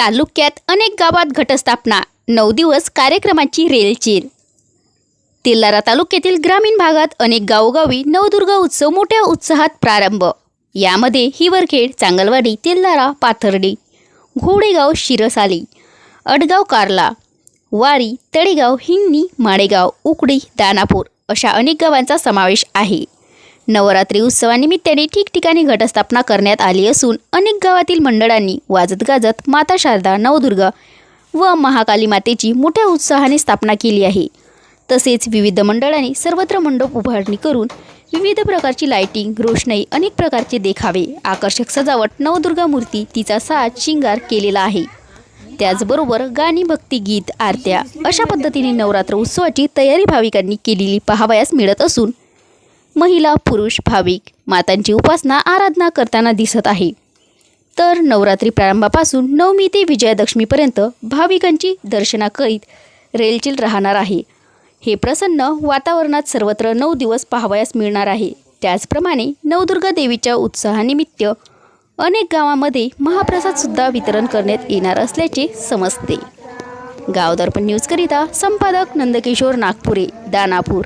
तालुक्यात अनेक गावात घटस्थापना. नऊ दिवस कार्यक्रमाची रेलचेल. तिल्लारा तालुक्यातील ग्रामीण भागात अनेक गावोगावी नवदुर्गा उत्सव मोठ्या उत्साहात प्रारंभ. यामध्ये हिवरखेड चांगलवाडी तेल्लारा पाथर्डी घोडेगाव शिरसाली अडगाव कारला वारी तळेगाव हिंगणी माडेगाव उकडी दानापूर अशा अनेक गावांचा समावेश आहे. नवरात्री उत्सवानिमित्ताने ठिकठिकाणी घटस्थापना करण्यात आली असून अनेक गावातील मंडळांनी वाजत गाजत माता शारदा नवदुर्गा व महाकाली मातेची मोठ्या उत्साहाने स्थापना केली आहे. तसेच विविध मंडळांनी सर्वत्र मंडप उभारणी करून विविध प्रकारची लाइटिंग रोषणाई अनेक प्रकारचे देखावे आकर्षक सजावट नवदुर्गा मूर्ती तिचा साज शिंगार केलेला आहे. त्याचबरोबर गाणी भक्तिगीत आरत्या अशा पद्धतीने नवरात्र उत्सवाची तयारी भाविकांनी केलेली पाहावयास मिळत असून महिला पुरुष भाविक मातांची उपासना आराधना करताना दिसत आहे. तर नवरात्री प्रारंभापासून नवमी ते विजयादशमीपर्यंत भाविकांची दर्शना करीत रेलचिल राहणार आहे. हे प्रसन्न वातावरणात सर्वत्र नऊ दिवस पाहावयास मिळणार आहे. त्याचप्रमाणे नवदुर्गा देवीच्या उत्साहानिमित्त अनेक गावामध्ये महाप्रसादसुद्धा वितरण करण्यात येणार असल्याचे समजते. गावदर्पण न्यूजकरिता संपादक नंदकिशोर नागपुरे दानापूर.